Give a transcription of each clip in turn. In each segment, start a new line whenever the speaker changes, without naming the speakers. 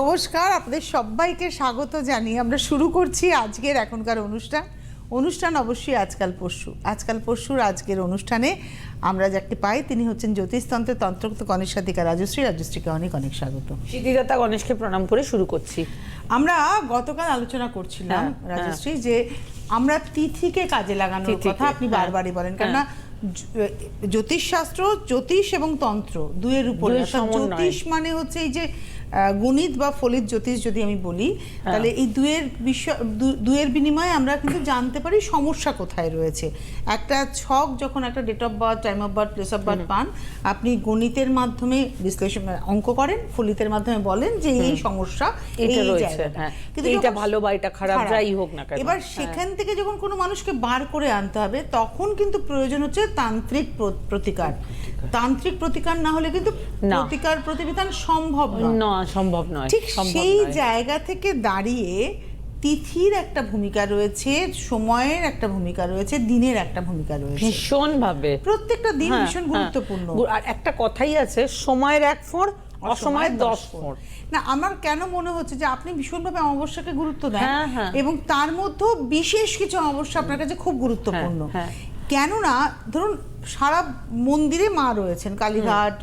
নমস্কার আপনাদের সবাইকে স্বাগত জানিয়ে আমরা শুরু করছি আজকের এখনকার অনুষ্ঠান। অনুষ্ঠান অবশ্যই আজকাল পরশু আজকাল পরশুর আজকের অনুষ্ঠানে আমরা যাকে পাই তিনি হচ্ছেন জ্যোতিষতন্ত্রের তন্ত্রক্ত গণেশাধিকা রাজশ্রী। রাজশ্রীকে অনেক অনেক স্বাগত।
সিদ্ধিদাতা গণেশকে প্রণাম করে শুরু করছি।
আমরা গতকাল আলোচনা করছিলাম
হ্যাঁ,
রাজশ্রী যে আমরা তিথিকে কাজে লাগানোর কথা আপনি
হ্যাঁ,
বারবারই বলেন কেননা জ্যোতিষশাস্ত্র জ্যোতিষ এবং তন্ত্র দুয়ের উপরে। জ্যোতিষ মানে হচ্ছে এই যে গণিত বা ফলিত জ্যোতিষ যদি আমি বলি তাহলে এই দুয়ের বিষয় দুয়ের বিনিময়ে আমরা কিন্তু জানতে পারি সমস্যা কোথায় রয়েছে। একটা ছক যখন একটা date of birth time of birth place of birth পান আপনি গণিতের মাধ্যমে বিশ্লেষণ মানে অঙ্ক করেন ফলিতের মাধ্যমে বলেন যে এই সমস্যা
এটা রয়েছে, হ্যাঁ।
কিন্তু যখন-
ভালো বা এটা খারাপ, যাই হোক না
এবার
হ্যাঁ।
সেখান থেকে যখন কোনো মানুষকে বার করে আনতে হবে তখন কিন্তু প্রয়োজন হচ্ছে তান্ত্রিক প্রতিকার। তান্ত্রিক প্রতিকার। না হলে কিন্তু প্রতিকার প্রতিবিধান সম্ভব
না সম্ভব নয়
ঠিক সেই জায়গা থেকে দাঁড়িয়ে তিথির একটা ভূমিকা রয়েছে সময়ের একটা ভূমিকা রয়েছে দিনের একটা ভূমিকা রয়েছে।
ভীষণ ভাবে
প্রত্যেকটা দিন ভীষণ গুরুত্বপূর্ণ।
আর একটা কথাই আছে সময়ের এক ফোঁড় অসময়ের দশ ফোঁড়।
না আমার কেন মনে হচ্ছে যে আপনি ভীষণভাবে অমাবস্যাকে গুরুত্ব দেন
হ্যাঁ, হ্যাঁ।
এবং তার মধ্যেও বিশেষ কিছু অমাবস্যা আপনার কাছে খুব গুরুত্বপূর্ণ।
হ্যাঁ,
কেননা ধরুন সারা মন্দিরে মা রয়েছেন কালীঘাট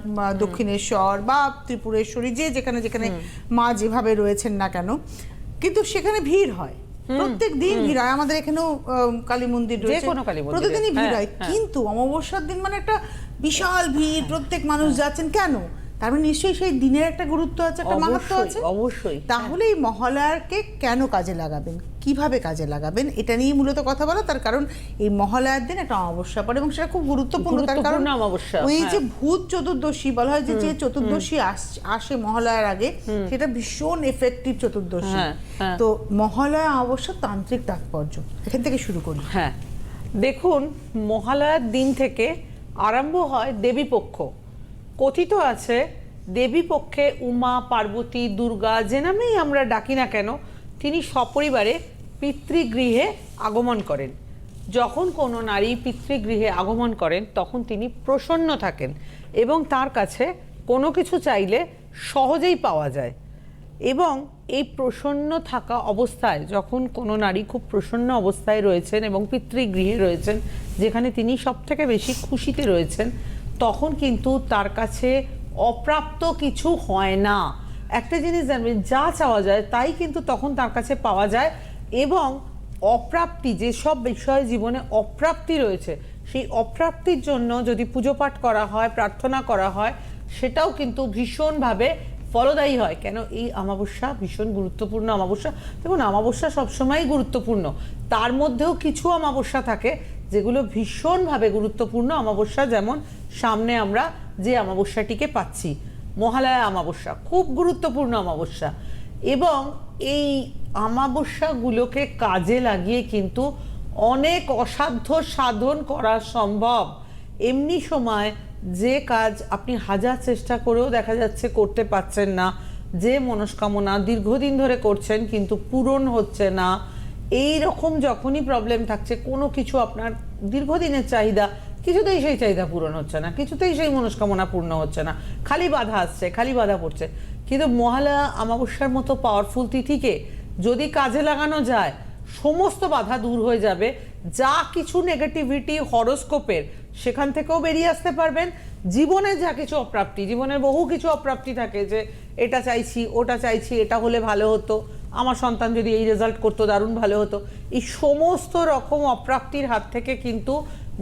দক্ষিণেশ্বর বা ত্রিপুরেশ্বরী যে যেখানে যেখানে মা যেভাবে রয়েছেন না কেন কিন্তু সেখানে ভিড় হয়। প্রত্যেক দিন ভিড় হয়। আমাদের এখানেও কালী মন্দির রয়েছে। প্রতিদিনই ভিড়
হ্যাঁ,
হয়।
হ্যাঁ।
কিন্তু অমাবস্যার দিন মানে একটা বিশাল ভিড় প্রত্যেক মানুষ যাচ্ছেন। কেন? তার মানে নিশ্চয়ই সেই দিনের একটা গুরুত্ব আছে একটা মাহাত্ম আছে।
অবশ্যই।
তাহলে এই মহালয়ারকে কেন কাজে লাগাবেন? কীভাবে কাজে লাগাবেন? এটা নিয়ে মূলত কথা বলা তার কারণ এই মহালয়ার দিন একটা অমাবস্যা পড়ে এবং সেটা খুব গুরুত্বপূর্ণ তার কারণ ওই যে
হ্যাঁ।
ভূত চতুর্দশী বলা হয় যে যে চতুর্দশী আস- আসে মহালয়ার আগে সেটা ভীষণ এফেক্টিভ চতুর্দশী।
হ্যাঁ, হ্যাঁ।
তো মহালয়া অবশ্য তান্ত্রিক তাৎপর্য। এখান থেকে শুরু করি।
হ্যাঁ। দেখুন মহালয়ার দিন থেকে আরম্ভ হয় দেবীপক্ষ। কথিত আছে দেবীপক্ষে উমা, পার্বতী, দুর্গা যে নামেই আমরা ডাকি না কেন, তিনি সপরিবারে পিতৃগৃহে আগমন করেন। যখন কোনো নারী পিতৃগৃহে আগমন করেন, তখন তিনি প্রসন্ন থাকেন এবং তার কাছে কোনো কিছু চাইলে সহজেই পাওয়া যায়। এবং এই প্রসন্ন থাকা অবস্থায়, যখন কোনো নারী খুব প্রসন্ন অবস্থায় রয়েছেন এবং পিতৃগৃহে রয়েছেন, যেখানে তিনি সব থেকে বেশি খুশিতে রয়েছেন তখন কিন্তু তার কাছে অপ্রাপ্ত কিছু হয় না। একটা জিনিস জানবেন, যা চাওয়া যায় তাই কিন্তু তখন তার কাছে পাওয়া যায় এবং অপ্রাপ্তি যেসব বিষয়ে জীবনে অপ্রাপ্তি রয়েছে, সেই অপ্রাপ্তির জন্য যদি পুজো পাঠ করা হয়, প্রার্থনা করা হয়, সেটাও কিন্তু ভীষণভাবে ফলদায়ী হয়। কেন? এই অমাবস্যা ভীষণ গুরুত্বপূর্ণ অমাবস্যা। দেখুন, অমাবস্যা সবসময়ই গুরুত্বপূর্ণ। তার মধ্যেও কিছু অমাবস্যা থাকে, যেগুলো ভীষণভাবে গুরুত্বপূর্ণ অমাবস্যা, যেমন সামনে আমরা যে অমাবস্যাটিকে পাচ্ছি। মহালয়া অমাবস্যা, খুব গুরুত্বপূর্ণ অমাবস্যা। এবং এই অমাবস্যাগুলোকে কাজে লাগিয়ে কিন্তু অনেক অসাধ্য সাধন করা সম্ভব। এমনি সময় যে কাজ আপনি হাজার চেষ্টা করেও দেখা যাচ্ছে করতে পারছেন না, যে মনস্কামনা দীর্ঘদিন ধরে করছেন কিন্তু পূরণ হচ্ছে না। এই রকম যখনই প্রবলেম থাকছে, কোনো কিছু আপনার দীর্ঘদিনের চাহিদা কিছুতেই সেই চাহিদা পূরণ হচ্ছে না, কিছুতেই সেই মনস্কামনা পূর্ণ হচ্ছে না। খালি বাধা আসছে, খালি বাধা পড়ছে। কিন্তু মহালয়া অমাবস্যার মতো পাওয়ারফুল তিথিকে যদি কাজে লাগানো যায়, সমস্ত বাধা দূর হয়ে যাবে। যা কিছু নেগেটিভিটি হরোস্কোপের সেখান থেকেও বেরিয়ে আসতে পারবেন। জীবনে যা কিছু অপ্রাপ্তি জীবনের বহু কিছু অপ্রাপ্তি থাকে যে, এটা চাইছি, ওটা চাইছি, এটা হলে ভালো হতো। আমার সন্তান যদি এই রেজাল্ট করতো, দারুণ ভালো হতো। এই সমস্ত রকম অপ্রাপ্তির হাত থেকে কিন্তু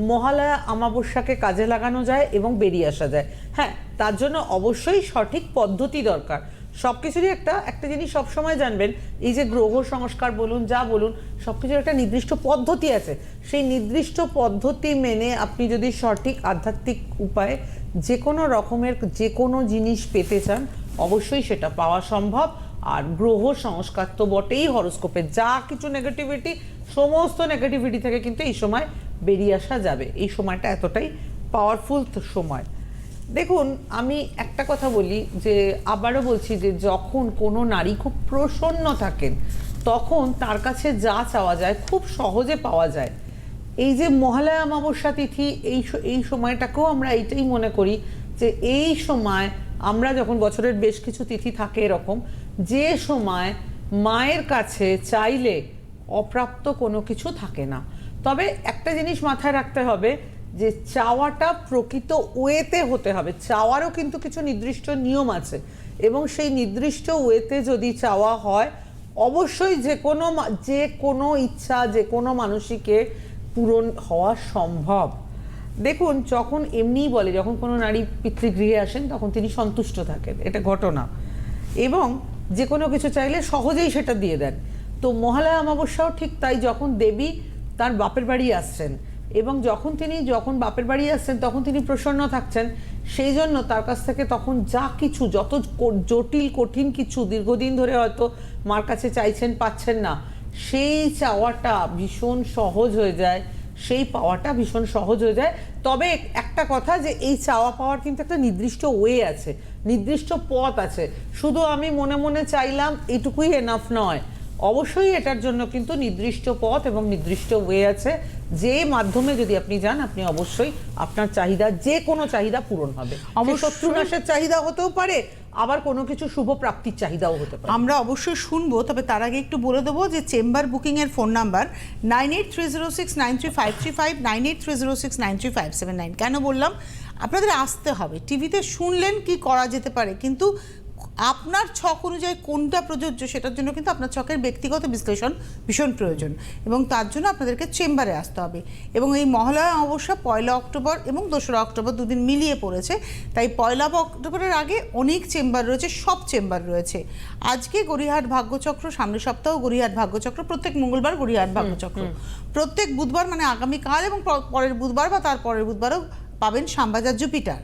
মহালয়া অমাবস্যাকে কাজে লাগানো যায় এবং বেরিয়ে আসা যায়। হ্যাঁ তার জন্য অবশ্যই সঠিক পদ্ধতি দরকার। সব কিছুরই একটা একটা জিনিস সবসময় জানবেন, এই যে গ্রহ সংস্কার বলুন, যা বলুন সব কিছুর একটা নির্দিষ্ট পদ্ধতি আছে। সেই নির্দিষ্ট পদ্ধতি মেনে আপনি যদি সঠিক আধ্যাত্মিক উপায়ে যে কোনো রকমের যে কোনো জিনিস পেতে চান, অবশ্যই সেটা পাওয়া সম্ভব। আর গ্রহ সংস্কার তো বটেই হরস্কোপে। যা কিছু নেগেটিভিটি সমস্ত নেগেটিভিটি থেকে কিন্তু এই সময় বেরিয়ে আসা যাবে। এই সময়টা এতটাই পাওয়ারফুল সময়। দেখুন, আমি একটা কথা বলি যে, আবারও বলছি যে, যখন কোনো নারী খুব প্রসন্ন থাকেন, তখন তার কাছে যা চাওয়া যায়, খুব সহজে পাওয়া যায়। এই যে মহালয়া অমাবস্যা তিথি, এই এই সময়টাকেও আমরা এইটাই মনে করি যে, এই সময় আমরা যখন বছরের বেশ কিছু তিথি থাকে এরকম, যে সময় মায়ের কাছে চাইলে অপ্রাপ্ত কোনো কিছু থাকে না। তবে একটা জিনিস মাথায় রাখতে হবে যে চাওয়াটা প্রকৃত ওয়েতে হতে হবে। চাওয়ারও কিন্তু কিছু নির্দিষ্ট নিয়ম আছে এবং সেই নির্দিষ্ট ওয়েতে যদি চাওয়া হয়, অবশ্যই যে কোনো যে কোনো ইচ্ছা, যে কোনো মানসিকে পূরণ হওয়া সম্ভব। দেখুন, যখন এমনিই বলে, যখন কোনো নারী পিতৃগৃহে আসেন, তখন তিনি সন্তুষ্ট থাকেন, এটা ঘটনা। এবং যে কোনো কিছু চাইলে সহজেই সেটা দিয়ে দেন। তো মহালয়া অমাবস্যাও ঠিক তাই, যখন দেবী তার বাপের বাড়ি আসছেন। এবং যখন তিনি, যখন বাপের বাড়ি আসছেন, তখন তিনি প্রসন্ন থাকছেন। সেই জন্য তার কাছ থেকে তখন যা কিছু, যত জটিল, কঠিন কিছু দীর্ঘদিন ধরে হয়তো মার কাছে চাইছেন, পাচ্ছেন না, সেই চাওয়াটা ভীষণ সহজ হয়ে যায়। সেই পাওয়াটা ভীষণ সহজ হয়ে যায়। তবে একটা কথা যে, এই চাওয়া পাওয়ার কিন্তু একটা নির্দিষ্ট ওয়ে আছে, নির্দিষ্ট পথ আছে। শুধু আমি মনে মনে চাইলাম, এটুকুই এনাফ নয়। অবশ্যই এটার জন্য কিন্তু নির্দিষ্ট পথ এবং নির্দিষ্ট ওয়ে আছে। যে মাধ্যমে যদি আপনি যান আপনি অবশ্যই আপনার চাহিদা যে কোনো চাহিদা পূরণ হবে। শত্রুনাশের চাহিদা হতেও পারে আবার কোনো কিছু শুভ প্রাপ্তির চাহিদাও হতে পারে।
আমরা অবশ্যই শুনব তবে তার আগে একটু বলে দেবো যে চেম্বার বুকিংয়ের phone number nine eight three zero six nine three five three five nine eight three zero six nine three five seven nine. কেন বললাম? আপনাদের আসতে হবে। টিভিতে শুনলেন কি করা যেতে পারে কিন্তু আপনার ছক অনুযায়ী কোনটা প্রযোজ্য সেটার জন্য কিন্তু আপনার ছকের ব্যক্তিগত বিশ্লেষণ ভীষণ প্রয়োজন এবং তার জন্য আপনাদেরকে চেম্বারে আসতে হবে। এবং এই মহালয়া অবশ্য পয়লা অক্টোবর এবং দোসরা অক্টোবর দুদিন মিলিয়ে পড়েছে। তাই পয়লা অক্টোবরের আগে অনেক চেম্বার রয়েছে সব চেম্বার রয়েছে। আজকে গড়িয়াহাট ভাগ্যচক্র সামনের সপ্তাহ গড়িহাট ভাগ্যচক্র প্রত্যেক মঙ্গলবার গড়িয়াহাট ভাগ্যচক্র। প্রত্যেক বুধবার মানে আগামীকাল এবং পরের বুধবার বা তার পরের বুধবারও পাবেন শ্যামবাজার জুপিটার।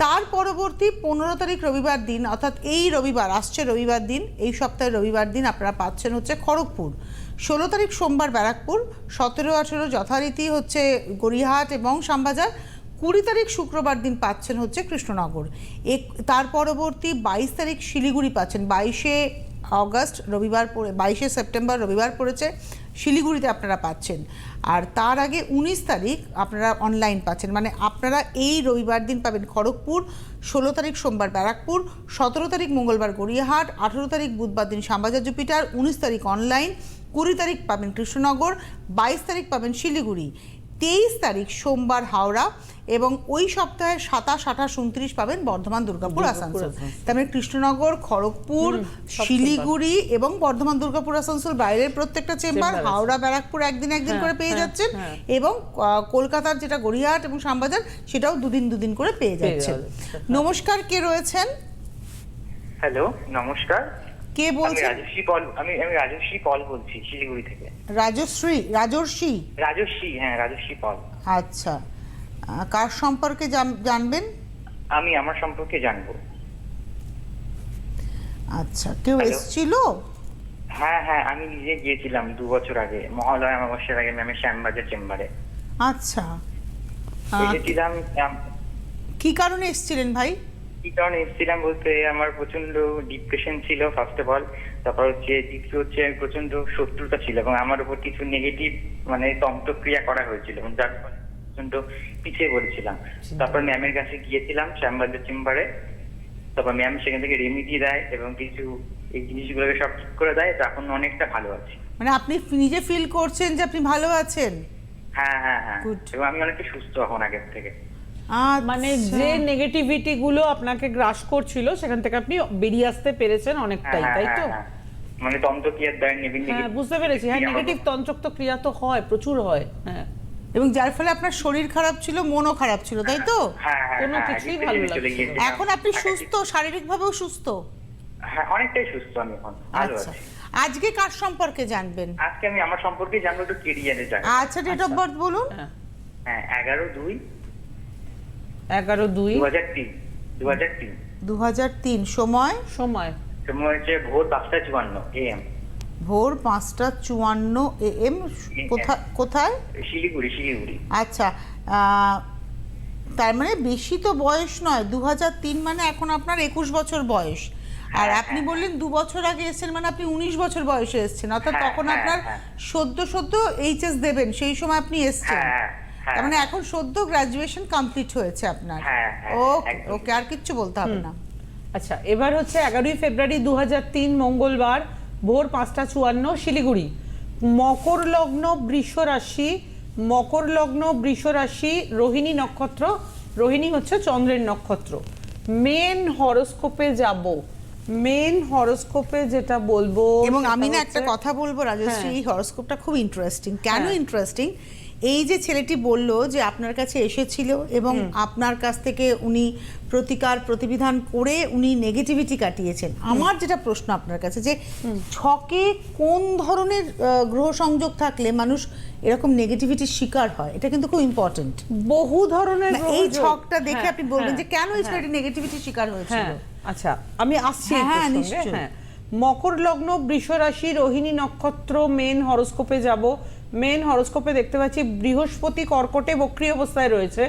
তার পরবর্তী পনেরো তারিখ রবিবার দিন, অর্থাৎ এই রবিবার, আসছে রবিবার দিন, এই সপ্তাহের রবিবার দিন আপনারা পাচ্ছেন হচ্ছে খড়গপুর। ষোলো তারিখ সোমবার ব্যারাকপুর, সতেরো, আঠেরো যথারীতি হচ্ছে গড়িহাট এবং শ্যামবাজার, কুড়ি তারিখ শুক্রবার দিন পাচ্ছেন হচ্ছে কৃষ্ণনগর। এক, তার পরবর্তী বাইশ তারিখ শিলিগুড়ি পাচ্ছেন, বাইশে অগস্ট রবিবার পড়ে, বাইশে সেপ্টেম্বর রবিবার পড়েছে, শিলিগুড়িতে আপনারা পাচ্ছেন। আর তার আগে উনিশ তারিখ আপনারা অনলাইন পাচ্ছেন। মানে আপনারা এই রবিবার দিন পাবেন খড়গপুর, ষোলো তারিখ সোমবার ব্যারাকপুর, সতেরো তারিখ মঙ্গলবার গড়িয়াহাট, আঠেরো তারিখ বুধবার দিন শ্যামবাজার, জুপিটার, উনিশ তারিখ অনলাইন কুড়ি তারিখ পাবেন কৃষ্ণনগর, বাইশ তারিখ পাবেন শিলিগুড়ি। তেইশ তারিখ সোমবার হাওড়া এবং ওই সপ্তাহে সাতাশ আঠাশ উনত্রিশ পাবেন বর্ধমান দুর্গাপুর আসানসোল। তার মানে কৃষ্ণনগর খড়গপুর শিলিগুড়ি এবং বর্ধমান দুর্গাপুর আসানসোল বাইরের প্রত্যেকটা চেম্বার হাওড়া ব্যারাকপুর একদিন একদিন
হ্যাঁ,
করে পেয়ে
হ্যাঁ,
যাচ্ছেন
হ্যাঁ।
এবং কলকাতার যেটা গড়িয়াহাট এবং শ্যামবাজার সেটাও দুদিন দুদিন করে পেয়ে
পেয়ে
যাচ্ছেন। নমস্কার কে রয়েছেন?
হ্যালো নমস্কার।
কে বলছেন
রাজস্বী পল আমি আমি রাজশ্রী পল বলছি শিলিগুড়ি থেকে।
রাজশ্রী রাজর্ষি?
রাজশ্রী হ্যাঁ রাজশ্রী পল।
আচ্ছা। কার সম্পর্কে জানবেন?
আমি আমার সম্পর্কে জানব।
আচ্ছা কেউ? এসছিল?
হ্যাঁ হ্যাঁ আমি নিজে গিয়েছিলাম দু বছর আগে মহালয়া অমাবস্যার আগে ম্যামের শ্যামবাজার চেম্বারে।
আচ্ছা।
এসেছিলাম
কি কারণে এসেছিলেন ভাই?
কি কারণে এসেছিলাম বলতে আমার প্রচণ্ড ডিপ্রেশন ছিল ফার্স্ট অফ অল তারপর হচ্ছে দ্বিতীয় হচ্ছে আমি প্রচণ্ড শত্রুতা ছিল এবং আমার উপর কিছু নেগেটিভ মানে তন্ত্রক্রিয়া করা হয়েছিল এবং যার ফলে প্রচণ্ড পিছিয়ে পড়েছিলাম। তারপর ম্যামের কাছে গিয়েছিলাম শ্যামবাজার চেম্বারে তারপর ম্যাম সেখান থেকে রেমিডি দেয় এবং কিছু এই জিনিসগুলোকে সব ঠিক করে দেয় তো এখন অনেকটা ভালো আছি।
মানে আপনি নিজে ফিল করছেন যে আপনি ভালো আছেন?
হ্যাঁ হ্যাঁ হ্যাঁ. এবং আমি অনেকটা সুস্থ এখন আগের থেকে।
মানে
আচ্ছা।
যে নেগেটিভিটি গুলো আপনাকে গ্রাস করছিল সেখান থেকে আপনি বেরিয়ে আসতে পেরেছেন অনেকটাই
হ্যাঁ
তাই
হ্যাঁ
তো?
হ্যাঁ। মানে তন্ত্রক্রিয়ার দেয় নেবেন
হ্যাঁ বুঝতে পেরেছি। হ্যাঁ নেগেটিভ তন্ত্রক্ত ক্রিয়া তো হয় প্রচুর হয় হ্যাঁ।
এবং যার ফলে আপনার শরীর খারাপ ছিল মনও খারাপ ছিল তাই তো?
কোনো কিছুই ভালো লাগছে
এখন আপনি সুস্থ শারীরিকভাবেও সুস্থ?
হ্যাঁ অনেকটাই সুস্থ আমি এখন
আচ্ছা। আজকে কার সম্পর্কে জানবেন?
আজকে আমি আমার সম্পর্কে জানব একটু কেরিয়ারে যাই
আচ্ছা ডেট অফ বার্থ বলুন।
হ্যাঁ
হ্যাঁ এগারো দুই
এগারো দুই।
দু হাজার তিন দু হাজার তিন।
দু হাজার তিন সময়?
সময়।
সময় হচ্ছে ভোর পাঁচটা চুয়ান্ন এম।
ভোর পাঁচটা চুয়ান্ন এম কোথায় কোথায়?
শিলিগুড়ি শিলিগুড়ি।
আচ্ছা আহ, তার মানে বেশি তো বয়স নয় দু হাজার তিন মানে এখন আপনার একুশ বছর বয়স। আর
হ্যাঁ,
আপনি বললেন দু বছর আগে এসেছেন মানে আপনি উনিশ বছর বয়সে এসেছেন অর্থাৎ
হ্যাঁ,
তখন
হ্যাঁ,
আপনার
হ্যাঁ।
সদ্য সদ্য এইচএস দেবেন সেই সময় আপনি এসেছেন।
হ্যাঁ হ্যাঁ।
তার মানে এখন সদ্য গ্রাজুয়েশন কমপ্লিট হয়েছে আপনার।
হ্যাঁ, হ্যাঁ,
ওকে ওকে আর কিচ্ছু বলতে হবে না।
আচ্ছা এবার হচ্ছে এগারোই ফেব্রুয়ারি দু মঙ্গলবার ভোর পাঁচটা চুয়ান্ন শিলিগুড়ি। মকর লগ্ন বৃষ রাশি মকর লগ্ন বৃষ রাশি রোহিণী নক্ষত্র রোহিণী হচ্ছে চন্দ্রের নক্ষত্র। মেন হরোস্কোপে যাব। মেন হরোস্কোপে যেটা বলব
এবং আমি না একটা কথা বলব রাজশ্রী
হ্যাঁ।
এই হরস্কোপটা খুব ইন্টারেস্টিং কেন
হ্যাঁ।
ইন্টারেস্টিং এই যে ছেলেটি বলল যে আপনার কাছে এসেছিল এবং আপনার কাছ থেকে উনি প্রতিকার প্রতিবিধান করে উনি নেগেটিভিটি কাটিয়েছেন। আমার যেটা প্রশ্ন আপনার কাছে যে ছকে কোন ধরনের গ্রহ সংযোগ থাকলে মানুষ এরকম নেগেটিভিটির শিকার হয়? এটা কিন্তু খুব ইম্পর্টেন্ট
বহু ধরনের
এই ছকটা দেখে
হ্যাঁ,
আপনি বলবেন
হ্যাঁ,
যে কেন এই
হ্যাঁ।
ছেলেটি নেগেটিভিটির শিকার হয়েছিল?
হ্যাঁ আচ্ছা আমি আসছি
হ্যাঁ, হ্যাঁ, নিশ্চয়ই।
হ্যাঁ। মকর লগ্ন বৃষ রাশি রোহিণী নক্ষত্র মেন হরোস্কোপে যাব। মেন হরোস্কোপে দেখতে পাচ্ছি, বৃহস্পতি কর্কটে বক্রী অবস্থায় রয়েছে,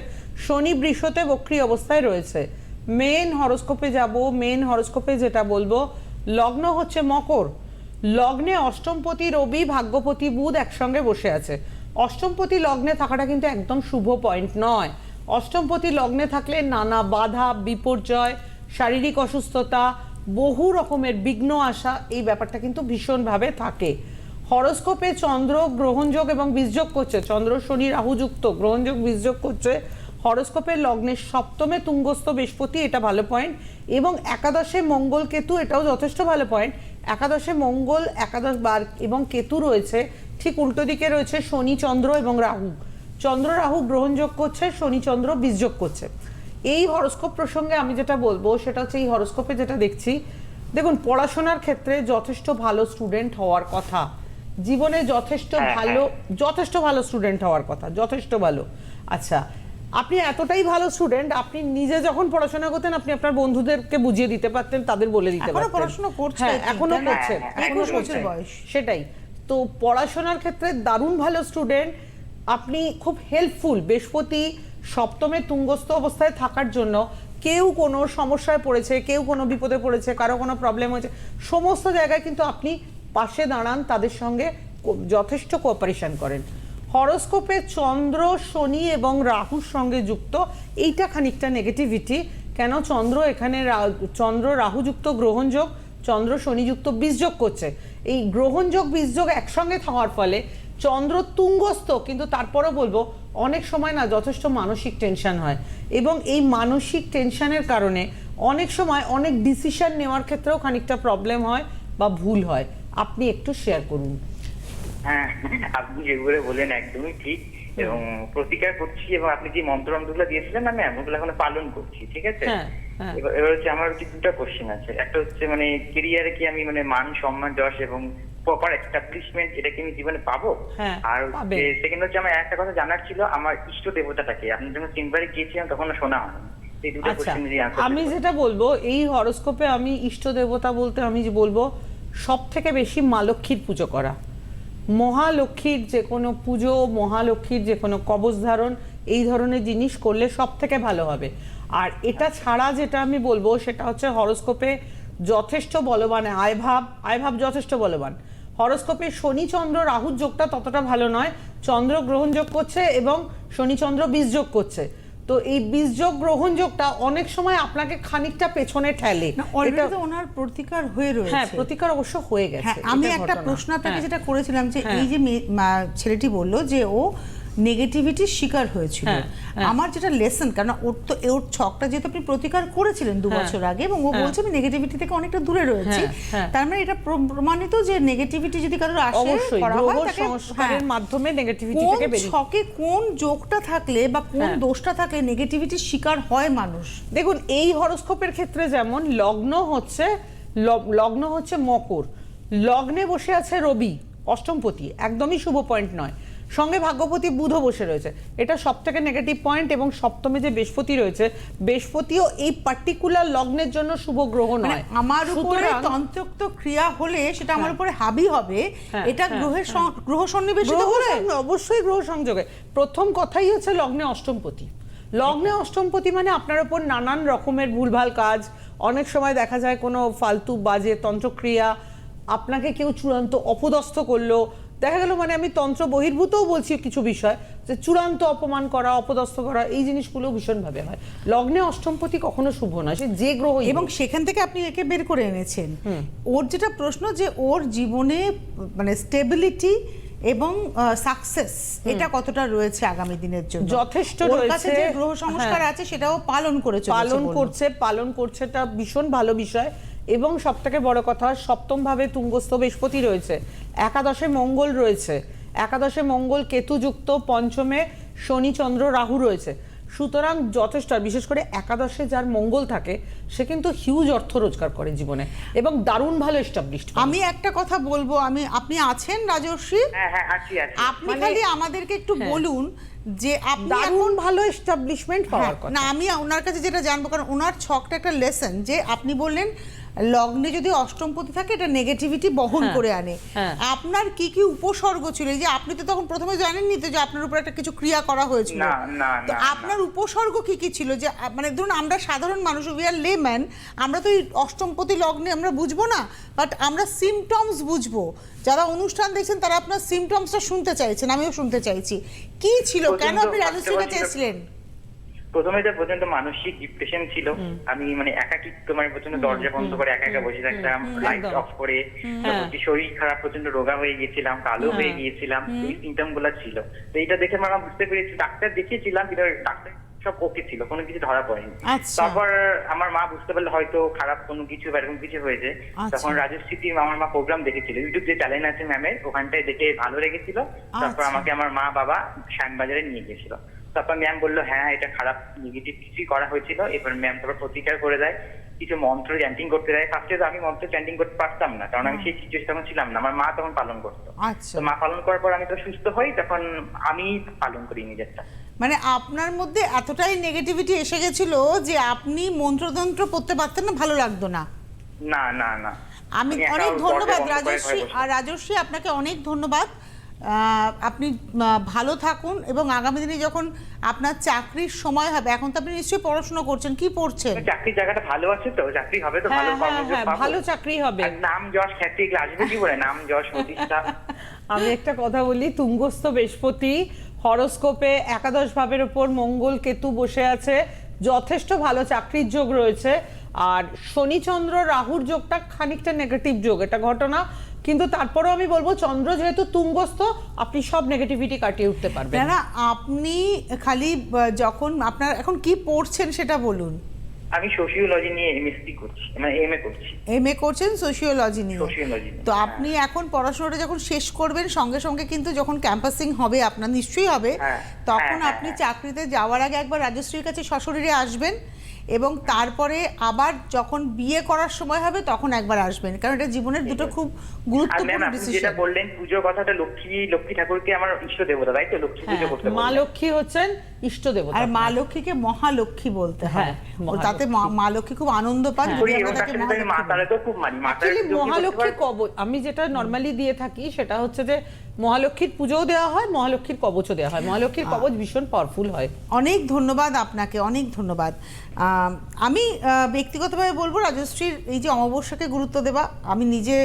শনি বৃষতে বক্রী অবস্থায় রয়েছে। মেন হরোস্কোপে যাব মেন হরোস্কোপে যেটা বলব, লগ্ন হচ্ছে মকর। লগ্নে অষ্টমপতি, রবি, ভাগ্যপতি, বুধ একসঙ্গে বসে আছে। অষ্টমপতি লগ্নে থাকাটা কিন্তু একদম শুভ পয়েন্ট নয়। অষ্টমপতি লগ্নে থাকলে নানা বাধা, বিপর্যয়, শারীরিক অসুস্থতা, বহু রকমের বিঘ্ন আসা এই ব্যাপারটা কিন্তু ভীষণভাবে থাকে। হরোস্কোপে চন্দ্র গ্রহণযোগ এবং বীজযোগ করছে। চন্দ্র, শনি রাহুযুক্ত গ্রহণযোগ, বীজযোগ করছে। হরস্কোপের লগ্নের সপ্তমে তুঙ্গস্থ বৃহস্পতি, এটা ভালো পয়েন্ট এবং একাদশে মঙ্গল কেতু, এটাও যথেষ্ট ভালো পয়েন্ট একাদশে মঙ্গল, একাদশ বার এবং কেতু রয়েছে। ঠিক উল্টো দিকে রয়েছে শনি, চন্দ্র এবং রাহু। চন্দ্র, রাহু গ্রহণযোগ করছে, শনি, চন্দ্র বীজযোগ করছে। এই হরস্কোপ প্রসঙ্গে আমি যেটা বলব, সেটা হচ্ছে এই হরস্কোপে যেটা দেখছি, দেখুন, পড়াশোনার ক্ষেত্রে যথেষ্ট ভালো স্টুডেন্ট হওয়ার কথা। জীবনে যথেষ্ট
হ্যাঁ,
ভালো যথেষ্ট ভালো স্টুডেন্ট হওয়ার কথা যথেষ্ট ভালো। আচ্ছা আপনি এতটাই ভালো স্টুডেন্ট আপনি নিজে যখন পড়াশোনা করতেন আপনি আপনার বন্ধুদেরকে বুঝিয়ে দিতে পারতেন তাদের বলে দিতে পারতেন।
পড়াশোনা করছে,
হ্যাঁ
think, এখনও
করছেন
হ্যাঁ,
এখনও
একুশ বছর বয়স।
সেটাই। তো পড়াশোনার ক্ষেত্রে দারুণ ভালো স্টুডেন্ট আপনি খুব হেল্পফুল বৃহস্পতি সপ্তমে তুঙ্গস্থ অবস্থায় থাকার জন্য কেউ কোনো সমস্যায় পড়েছে কেউ কোনো বিপদে পড়েছে কারও কোনো প্রবলেম হয়েছে সমস্ত জায়গায় কিন্তু আপনি পাশে দাঁড়ান, তাদের সঙ্গে যথেষ্ট কোঅপারেশন করেন। হরোস্কোপে চন্দ্র, শনি এবং রাহুর সঙ্গে যুক্ত, এইটা খানিকটা নেগেটিভিটি কেন? চন্দ্র এখানে চন্দ্র রাহুযুক্ত গ্রহণযোগ চন্দ্র শনিযুক্ত বীজযোগ করছে। এই গ্রহণযোগ বীজযোগ একসঙ্গে থাকার ফলে চন্দ্র তুঙ্গস্থ, কিন্তু তারপরও বলব, অনেক সময় না যথেষ্ট মানসিক টেনশন হয়। এবং এই মানসিক টেনশনের কারণে অনেক সময় অনেক ডিসিশন নেওয়ার ক্ষেত্রেও খানিকটা প্রবলেম হয় বা ভুল হয়। আপনি একটু শেয়ার করুন।
হ্যাঁ আপনি যেগুলো বলেন একদমই ঠিক এবং প্রতিকার করছি এবং আপনি যে দিয়েছিলেন আমি এখন পালন করছি ঠিক আছে?
হ্যাঁ, হ্যাঁ।
এবার হচ্ছে আমার হচ্ছে দুটো কোশ্চেন আছে। একটা হচ্ছে মানে কেরিয়ারে কি আমি মানে মান সম্মান যশ এবং প্রপার এস্টাবলিশমেন্ট এটা কি আমি জীবনে পাবো? আর। সেকেন্ড হচ্ছে আমার একটা কথা জানার ছিল আমার ইষ্ট দেবতাটাকে। আপনি যখন তিনবারে গিয়েছিলাম তখন শোনা হয়
আচ্ছা আমি যেটা বলব এই হরোস্কোপে আমি ইষ্ট দেবতা বলতে আমি যে বলব সব থেকে বেশি মা লক্ষ্মীর পুজো করা। মহালক্ষ্মীর যে কোনো পুজো মহালক্ষ্মীর যে কোনো কবচ ধারণ, এই ধরনের জিনিস করলে সব থেকে ভালো হবে। আর এটা ছাড়া যেটা আমি বলব, সেটা হচ্ছে হরস্কোপে যথেষ্ট বলবান, আয়ভাব আয়ভাব যথেষ্ট বলবান। হরোস্কোপে শনি চন্দ্র রাহুর যোগটা ততটা ভালো নয়, চন্দ্র গ্রহণ যোগ করছে এবং শনি চন্দ্র বীজ যোগ করছে। তো এই বীজযোগ গ্রহণযোগটা অনেক সময় আপনাকে খানিকটা পেছনে ঠেলে এটা-
তো ওনার প্রতিকার হয়ে রয়েছে
হ্যাঁ প্রতিকার অবশ্য হয়ে গেছে
হ্যাঁ আমি একটা প্রশ্ন আপনাকে
হ্যাঁ।
যেটা করেছিলাম যে
হ্যাঁ।
এই যে ছেলেটি বলল যে ও নেগেটিভিটির শিকার হয়েছিল
হ্যাঁ, হ্যাঁ।
আমার যেটা লেসন কারণ ওর তো ওর ছকটা যেহেতু আপনি প্রতিকার করেছিলেন দু
হ্যাঁ,
বছর আগে এবং ও। বলছে আমি নেগেটিভিটি থেকে অনেকটা দূরে রয়েছি। তার মানে এটা প্রমাণিত যে নেগেটিভিটি যদি কারোর আসে
সংস্কারের। মাধ্যমে নেগেটিভিটি
কোন
থেকে বেরিয়ে
ছকে কোন যোগটা থাকলে বা কোন। দোষটা থাকলে নেগেটিভিটির শিকার হয় মানুষ
দেখুন এই হরস্কোপের ক্ষেত্রে যেমন লগ্ন হচ্ছে লগ্ন হচ্ছে মকর লগ্নে বসে আছে রবি অষ্টমপতি একদমই শুভ পয়েন্ট নয় সঙ্গে ভাগ্যপতি বুধও বসে রয়েছে। এটা সব থেকে নেগেটিভ পয়েন্ট এবং সপ্তমে যে বৃহস্পতি রয়েছে বৃহস্পতিও এই পার্টিকুলার লগ্নের জন্য শুভ গ্রহ
মানে
নয়।
আমার উপরে তন্ত্রোক্ত ক্রিয়া হলে সেটা আমার
হ্যাঁ।
উপরে হাবি হবে
হ্যাঁ,
এটা
হ্যাঁ,
গ্রহের গ্রহ সন্নিবেশিত
সং- অবশ্যই গ্রহ সংযোগে। প্রথম কথাই হচ্ছে লগ্নে অষ্টমপতি। লগ্নে অষ্টমপতি মানে আপনার উপর নানান রকমের ভুলভাল কাজ। অনেক সময় দেখা যায় কোনো ফালতু বাজে তন্ত্রক্রিয়া আপনাকে কেউ চূড়ান্ত অপদস্থ করল দেখা গেল মানে আমি তন্ত্র বহির্ভূতও বলছি কিছু বিষয় যে চূড়ান্ত অপমান করা অপদস্থ করা এই জিনিসগুলো ভীষণভাবে হয়। লগ্নে অষ্টমপতি কখনো শুভ নয় সে যে গ্রহ
এবং সেখান থেকে আপনি একে বের করে এনেছেন। ওর যেটা প্রশ্ন যে ওর জীবনে মানে স্টেবিলিটি এবং সাকসেস এটা কতটা রয়েছে আগামী দিনের জন্য?
যথেষ্ট রয়েছে।
যে গ্রহ সংস্কার
হ্যাঁ।
আছে সেটাও পালন করে চলেছে
পালন করছে পালন করছে এটা ভীষণ ভালো বিষয়। এবং সব থেকে বড় কথা সপ্তম ভাবে তুঙ্গস্থ বৃহস্পতি রয়েছে। একাদশে মঙ্গল রয়েছে। একাদশে মঙ্গল কেতুযুক্ত পঞ্চমে শনি চন্দ্র রাহু রয়েছে। সুতরাং যথেষ্ট বিশেষ করে একাদশে যার মঙ্গল থাকে সে কিন্তু হিউজ অর্থ রোজগার করে জীবনে এবং দারুণ ভালো এস্টাবলিশড
আমি একটা কথা বলব আমি আপনি আছেন রাজর্ষি?
হ্যাঁ হ্যাঁ
আপনি
মানে-
খালি আমাদেরকে একটু
হ্যাঁ।
বলুন যে আপনি এখন
ভালো এস্টাবলিশমেন্ট পাওয়ার কথা।
না আমি ওনার কাছে যেটা জানব কারণ ওনার ছকটা একটা লেসন যে আপনি বললেন লগ্নে যদি অষ্টমপতি থাকে এটা নেগেটিভিটি বহন
হ্যাঁ,
করে আনে।
হ্যাঁ।
আপনার কি কি উপসর্গ ছিল? এই যে আপনি তো তখন প্রথমে জানেননি তো যে আপনার উপর একটা কিছু ক্রিয়া করা হয়েছিল। তো আপনার উপসর্গ কি কি ছিল? যে মানে ধরুন আমরা সাধারণ মানুষ উই আর লেম্যান আমরা তো এই অষ্টমপতি লগ্নে আমরা বুঝব না বাট আমরা সিমটমস বুঝব। যারা অনুষ্ঠান দেখছেন তারা আপনার সিমটমসটা শুনতে চাইছেন আমিও শুনতে চাইছি। কি ছিল? কেন আপনি রাজশ্রীর কাছে। এসেছিলেন?
প্রথমে যে প্রচণ্ড মানসিক ডিপ্রেশন ছিল। আমি মানে একাকিত্ব মানে প্রচণ্ড দরজা বন্ধ করে একা একা বসে থাকতাম লাইট অফ করে। শরীর খারাপ প্রচণ্ড রোগা হয়ে গিয়েছিলাম কালো হয়ে গিয়েছিলাম এই সিমটমগুলো ছিল। তো এটা দেখে আমরা বুঝতে পেরেছি ডাক্তার দেখিয়েছিলাম কিন্তু ডাক্তার সব ওকে ছিল কোনো কিছু ধরা পড়েনি।
আচ্ছা।
তারপর আমার মা বুঝতে পারলে হয়তো খারাপ কোনো কিছু বা এরকম কিছু হয়েছে।
আচ্ছা।
তখন রাজশ্রী আমার মা প্রোগ্রাম দেখেছিল ইউটিউব যে চ্যানেল আছে ম্যামের ওখানটায় দেখে ভালো লেগেছিল। তারপর
আচ্ছা।
আমাকে আমার মা বাবা শ্যামবাজারে নিয়ে গেছিল তারপর ম্যাম বলল হ্যাঁ এটা খারাপ নেগেটিভ কিছুই করা হয়েছিল। এবার ম্যাম তারপর প্রতিকার করে দেয় কিছু মন্ত্র চ্যান্টিং করতে দেয়। ফার্স্টে তো আমি মন্ত্র চ্যান্টিং করতে পারতাম না কারণ আমি সেই সিচুয়েশন তখন ছিলাম না আমার মা তখন পালন করতো।
আচ্ছা।
তো মা পালন করার পর আমি তো সুস্থ হই তখন আমি পালন করি নিজেরটা।
মানে আপনার মধ্যে এতটাই নেগেটিভিটি এসে গেছিল যে আপনি মন্ত্রতন্ত্র পড়তে পারতেন না ভালো লাগতো না?
না না না।
আমি অনেক ধন্যবাদ রাজশ্রী আর রাজশ্রী আপনাকে অনেক ধন্যবাদ। আপনি ভালো থাকুন এবং আগামী দিনে যখন আপনার চাকরির সময় হবে এখন তো আপনি নিশ্চয়ই পড়াশোনা করছেন কি পড়ছেন?
চাকরির জায়গাটা ভালো আছে তো চাকরি হবে তো ভালো
হ্যাঁ হ্যাঁ হ্যাঁ। ভালো চাকরি হবে।
নাম যশ খ্যাতি আসবে কি করে নাম যশ প্রতিষ্ঠা।
আমি একটা কথা বলি তুঙ্গস্থ বৃহস্পতি হরোস্কোপে একাদশ ভাবের উপর মঙ্গল কেতু বসে আছে যথেষ্ট ভালো চাকরির যোগ রয়েছে আর শনিচন্দ্র রাহুর যোগটা খানিকটা নেগেটিভ যোগ এটা ঘটনা। কিন্তু তারপরেও আমি বলব চন্দ্র যেহেতু তুঙ্গস্থ আপনি সব নেগেটিভিটি কাটিয়ে উঠতে পারবেন।
না আপনি খালি যখন আপনার এখন কি পড়ছেন সেটা বলুন।
আমি সোশিওলজি নিয়ে এমএসসি করছি মানে এমএ করছি।
এম এ করছেন সোশিওলজি নিয়ে।
সোশিওলজি
তো আপনি এখন পড়াশোনাটা যখন শেষ করবেন সঙ্গে সঙ্গে কিন্তু যখন ক্যাম্পাসিং হবে আপনার নিশ্চয়ই হবে
হ্যাঁ,
তখন
হ্যাঁ,
আপনি
হ্যাঁ।
চাকরিতে যাওয়ার আগে একবার রাজশ্রীর কাছে সশরীরে আসবেন এবং তারপরে আবার যখন বিয়ে করার সময় হবে তখন একবার আসবেন। কারণ এটা জীবনের দুটো খুব গুরুত্বপূর্ণ
আপনি যেটা বললেন পুজো কথাটা লক্ষ্মী লক্ষ্মী ঠাকুরকে আমার ইষ্ট দেবতা তাই তো? লক্ষ্মী পুজো
হ্যাঁ,
করতে
মা লক্ষ্মী হচ্ছেন ইষ্ট দেবতা।
আর মা লক্ষ্মীকে মহালক্ষ্মী বলতে হয়।
হ্যাঁ,
ও তাতে মা- লক্ষ্মী খুব আনন্দ পান
করি
যদি
এবং
আমরা তাকে
সাথে তো আমি মা
মহালক্ষ্মী
মানি।
কবচ আমি যেটা নর্মালি দিয়ে থাকি সেটা হচ্ছে যে মহালক্ষ্মীর পুজোও দেওয়া হয় মহালক্ষ্মীর কবচও দেওয়া হয়। মহালক্ষ্মীর কবচ ভীষণ পাওয়ারফুল হয়।
অনেক ধন্যবাদ আপনাকে, অনেক ধন্যবাদ। আমি ব্যক্তিগতভাবে বলব রাজশ্রীর এই যে অমাবস্যাকে গুরুত্ব দেওয়া, আমি নিজে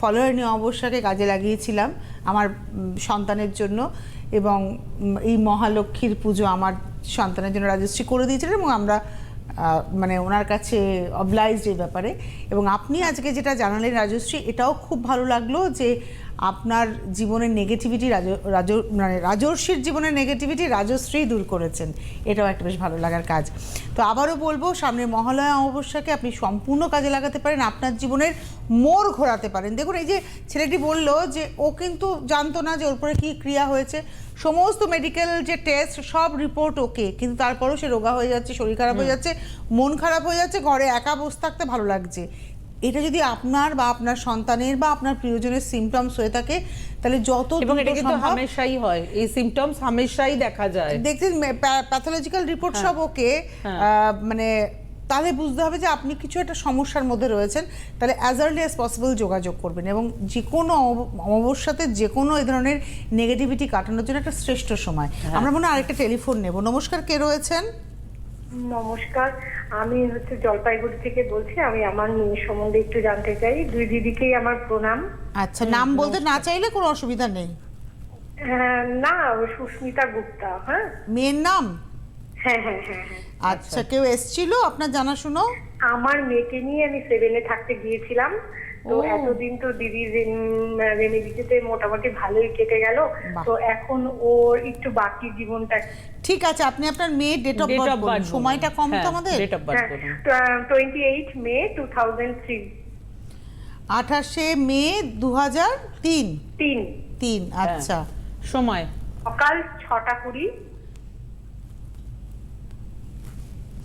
ফলোয়ার নিয়ে অমাবস্যাকে কাজে লাগিয়েছিলাম আমার সন্তানের জন্য এবং এই মহালক্ষ্মীর পুজো আমার সন্তানের জন্য রাজশ্রী করে দিয়েছিলেন এবং আমরা মানে ওনার কাছে অবলাইজড এই ব্যাপারে। এবং আপনি আজকে যেটা জানালেন রাজশ্রী, এটাও খুব ভালো লাগল যে আপনার জীবনের নেগেটিভিটি রাজ রাজ মানে রাজর্ষির জীবনের নেগেটিভিটি রাজশ্রী দূর করেছেন। এটাও একটা বেশ ভালো লাগার কাজ। তো আবারও বলব সামনে মহালয়া অমাবস্যাকে আপনি সম্পূর্ণ কাজে লাগাতে পারেন আপনার জীবনের মোড় ঘোরাতে পারেন। দেখুন এই যে ছেলেটি বলল যে ও কিন্তু জানতো না যে ওর উপরে কী ক্রিয়া হয়েছে। সমস্ত মেডিকেল যে টেস্ট সব রিপোর্ট ওকে কিন্তু তারপরেও সে রোগা হয়ে যাচ্ছে শরীর খারাপ হয়ে যাচ্ছে মন খারাপ হয়ে যাচ্ছে ঘরে একা বসে থাকতে ভালো লাগছে। এটা যদি আপনার বা আপনার সন্তানের বা আপনার প্রিয়জনের সিমটমস হয়ে থাকে তাহলে যত
এবং এটা কিন্তু হামেশাই হয়। এই সিমটমস হামেশাই দেখা যায়।
দেখছেন প্যাথোলজিক্যাল রিপোর্ট সব ওকে
হ্যাঁ।
মানে তাহলে বুঝতে হবে যে আপনি কিছু একটা সমস্যার মধ্যে রয়েছেন তাহলে অ্যাজ আর্লি অ্যাজ পসিবল যোগাযোগ করবেন এবং যে কোনো অব- অমাবস্যাতে যে কোনো এই ধরনের নেগেটিভিটি কাটানোর জন্য একটা শ্রেষ্ঠ সময়।
হ্যাঁ।
আমরা মনে হয় আরেকটা টেলিফোন নেব। নমস্কার কে রয়েছেন?
নমস্কার আমি হচ্ছে জলপাইগুড়ি থেকে বলছি আমি আমার মেয়ের সম্বন্ধে একটু জানতে চাই। দুই দিদিকেই আমার প্রণাম।
আচ্ছা নাম বলতে না চাইলে কোনো অসুবিধা নেই।
হ্যাঁ, না সুস্মিতা গুপ্তা হ্যাঁ।
মেয়ের নাম?
হ্যাঁ হ্যাঁ হ্যাঁ হ্যাঁ।
আচ্ছা কেউ এসছিল? আপনার জানাশুনো?
আমার মেয়েকে নিয়ে আমি সেভেনে থাকতে গিয়েছিলাম। তো এতদিন তো দিদির রেমেডিতে মোটামুটি ভালোই কেটে গেল। তো এখন ওর একটু বাকি জীবনটা
ঠিক আছে আপনি আপনার মেয়ের ডেট অফ বার্থ বলুন। সময়টা কম তো
হ্যাঁ,
আমাদের?
of birth
হ্যাঁ
বলুন।
Twenty eight May two thousand three
আঠাশে মে দু হাজার তিন।
তিন।
তিন আচ্ছা।
সময়?
সকাল ছটা কুড়ি।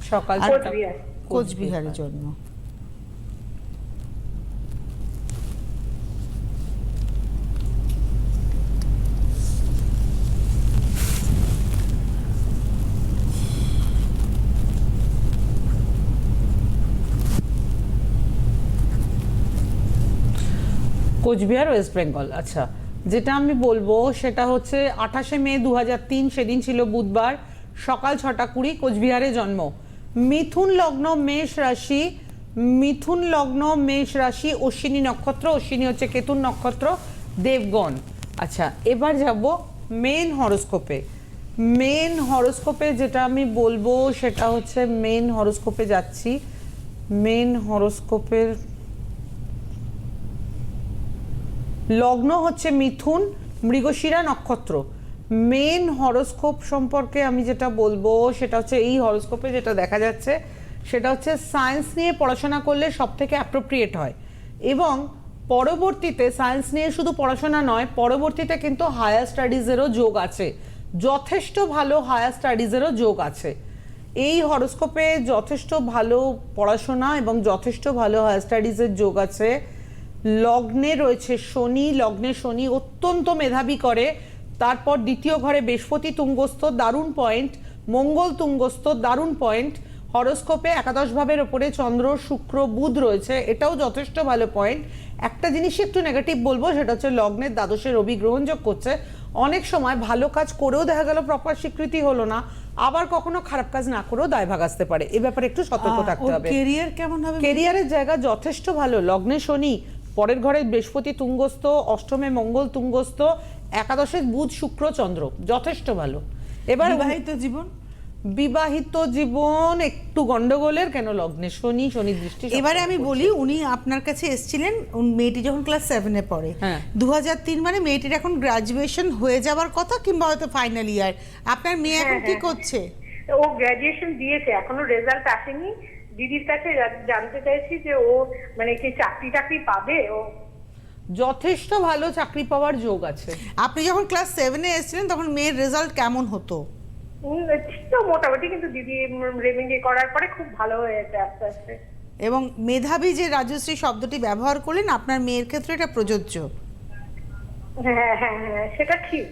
সকাল
আর-
ছটা।
কোচবিহার।
কোচবিহারের জন্য।
কোচবিহার ওয়েস্ট বেঙ্গল আচ্ছা। যেটা আমি বলব সেটা হচ্ছে আঠাশে মে দু সেদিন ছিল বুধবার, সকাল ছটা কুড়ি কোচবিহারে জন্ম। মিথুন লগ্ন মেষ রাশি, মিথুন লগ্ন মেষ রাশি, অশ্বিনী নক্ষত্র, অশ্বিনী হচ্ছে কেতুন নক্ষত্র, দেবগণ। আচ্ছা এবার যাব মেন হরোস্কোপে। মেন হরোস্কোপে যেটা আমি বলব সেটা হচ্ছে মেন হরোস্কোপে যাচ্ছি। মেন হরোস্কোপের লগ্ন হচ্ছে মিথুন, মৃগশিরা নক্ষত্র। মেন হরোস্কোপ সম্পর্কে আমি যেটা বলব, সেটা হচ্ছে এই হরোস্কোপে যেটা দেখা যাচ্ছে, সেটা হচ্ছে সায়েন্স নিয়ে পড়াশোনা করলে সব থেকে অ্যাপ্রোপ্রিয়েট হয়। এবং পরবর্তীতে সায়েন্স নিয়ে শুধু পড়াশোনা নয়, পরবর্তীতে কিন্তু হায়ার স্টাডিজেরও যোগ আছে। যথেষ্ট ভালো হায়ার স্টাডিজেরও যোগ আছে। এই হরোস্কোপে যথেষ্ট ভালো পড়াশোনা এবং যথেষ্ট ভালো হায়ার স্টাডিজের যোগ আছে। লগ্নে রয়েছে শনি লগ্নে শনি অত্যন্ত মেধাবী করে। তারপর দ্বিতীয় ঘরে বৃহস্পতি তুঙ্গস্থ দারুণ পয়েন্ট। মঙ্গল তুঙ্গস্থ দারুণ পয়েন্ট। হরস্কোপে একাদশ ভাবের ওপরে চন্দ্র শুক্র বুধ রয়েছে। এটাও যথেষ্ট ভালো পয়েন্ট। একটা জিনিস একটু নেগেটিভ বলব সেটা হচ্ছে লগ্নের দ্বাদশের রবি গ্রহণযোগ করছে। অনেক সময় ভালো কাজ করেও দেখা গেল প্রপার স্বীকৃতি হলো না। আবার কখনো খারাপ কাজ না করেও দায়ভাগ আসতে পারে। এ ব্যাপারে একটু সতর্ক থাকতে হবে।
কেরিয়ার কেমন হবে
কেরিয়ারের জায়গা যথেষ্ট ভালো। লগ্নে শনি পরের ঘরে বৃহস্পতি তুঙ্গস্থ অষ্টমে মঙ্গল তুঙ্গস্থ একাদশে বুধ শুক্র চন্দ্র। যথেষ্ট ভালো। এবার
বিবাহিত জীবন?
বিবাহিত জীবন একটু গন্ডগোলের কেন লগ্নে শনি শনি দৃষ্টি
এবারে আমি বলি উনি আপনার কাছে এসেছিলেন মেয়েটি যখন ক্লাস সেভেনে পড়ে।
হ্যাঁ।
দু তিন মানে মেয়েটির এখন গ্রাজুয়েশন হয়ে যাওয়ার কথা কিংবা হয়তো ফাইনাল ইয়ার আপনার মেয়ে এখন
হ্যাঁ,
কি
হ্যাঁ।
করছে?
ও গ্রাজুয়েশন দিয়েছে এখনও রেজাল্ট আসেনি। দিদির কাছে জানতে চাইছি যে ও মানে কি চাকরি টাকরি পাবে ও?
যথেষ্ট ভালো চাকরি পাওয়ার যোগ আছে।
আপনি যখন ক্লাস সেভেনে এসেছিলেন তখন মেয়ের রেজাল্ট কেমন হতো?
ছিল মোটামুটি কিন্তু দিদি রেমেডি করার পরে খুব ভালো হয়েছে আস্তে আস্তে।
এবং মেধাবী যে রাজশ্রী শব্দটি ব্যবহার করলেন আপনার মেয়ের ক্ষেত্রে এটা প্রযোজ্য।
হ্যাঁ হ্যাঁ হ্যাঁ সেটা ঠিক।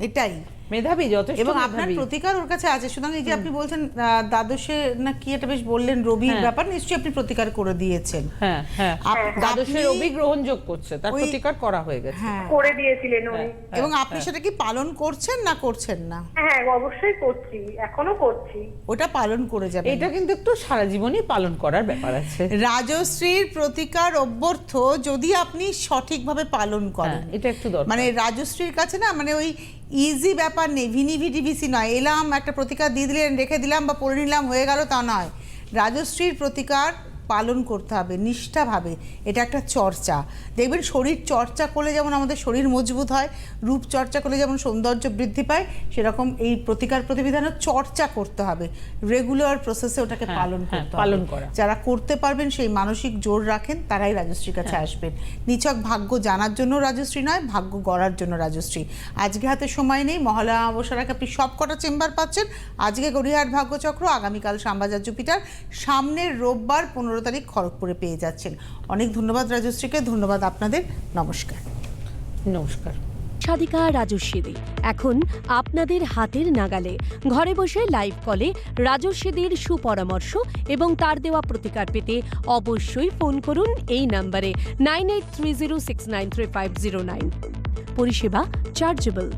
এটাই।
মেধাবী যথেষ্ট
এবং আপনার প্রতিকার ওর কাছে আছে। সুতরাং এই যে আপনি বলছেন দ্বাদশে না কি এটা বেশ বললেন রবির
হ্যাঁ।
ব্যাপার নিশ্চয়ই আপনি প্রতিকার করে দিয়েছেন।
হ্যাঁ হ্যাঁ।
আপ-
দ্বাদশের
আপনি-
অভিগ্রহণ যোগ করছে তার প্রতিকার করা হয়ে গেছে।
হ্যাঁ।
করে দিয়েছিলেন উনি।
হ্যাঁ,
এবং আপনি
হ্যাঁ।
সেটা কি পালন করছেন না করছেন না?
হ্যাঁ অবশ্যই করছি এখনও করছি।
ওটা পালন করে যাবেন।
এটা কিন্তু একটু সারা জীবনই পালন করার ব্যাপার আছে।
রাজশ্রীর প্রতিকার অভ্যর্থ যদি আপনি সঠিকভাবে পালন
হ্যাঁ,
করেন
এটা একটু দরকার।
মানে রাজশ্রীর কাছে না মানে ওই ইজি ব্যাপার নেই ভিনি ভিডিভিসি নয়। এলাম, একটা প্রতিকার দিয়ে দিলেন, রেখে দিলাম বা পড়ে নিলাম, হয়ে গেল তা নয়। রাজশ্রীর প্রতিকার পালন করতে হবে নিষ্ঠাভাবে। এটা একটা চর্চা। দেখবেন শরীর চর্চা করলে যেমন আমাদের শরীর মজবুত হয় রূপ চর্চা করলে যেমন সৌন্দর্য বৃদ্ধি পায় সেরকম এই প্রতিকার প্রতিবিধানও চর্চা করতে হবে। রেগুলার প্রসেসে ওটাকে
হ্যাঁ,
পালন
হ্যাঁ,
করতে
পালন করা।
যারা করতে পারবেন সেই মানসিক জোর রাখেন তারাই রাজশ্রীর কাছে
হ্যাঁ।
আসবেন। নিছক ভাগ্য জানার জন্য রাজশ্রী নয় ভাগ্য গড়ার জন্য রাজশ্রী। আজকে হাতে সময় নেই মহলা অবসর আগে আপনি সব কটা চেম্বার পাচ্ছেন। আজকে গড়িয়াহাট ভাগ্যচক্র আগামীকাল শ্যামবাজার জুপিটার। সামনের রোববার পনেরো তারিখ খড়গপুরে পেয়ে যাচ্ছেন। অনেক ধন্যবাদ রাজশ্রীকে, ধন্যবাদ আপনাদের, নমস্কার।
নমস্কার।
সাধিকা রাজস্বী দে এখন আপনাদের হাতের নাগালে ঘরে বসে লাইভ কলে রাজস্বী দির সুপরামর্শ এবং তার দেওয়া প্রতিকার পেতে অবশ্যই ফোন করুন এই নাম্বারে nine eight three zero six nine three five zero nine পরিষেবা চার্জেবল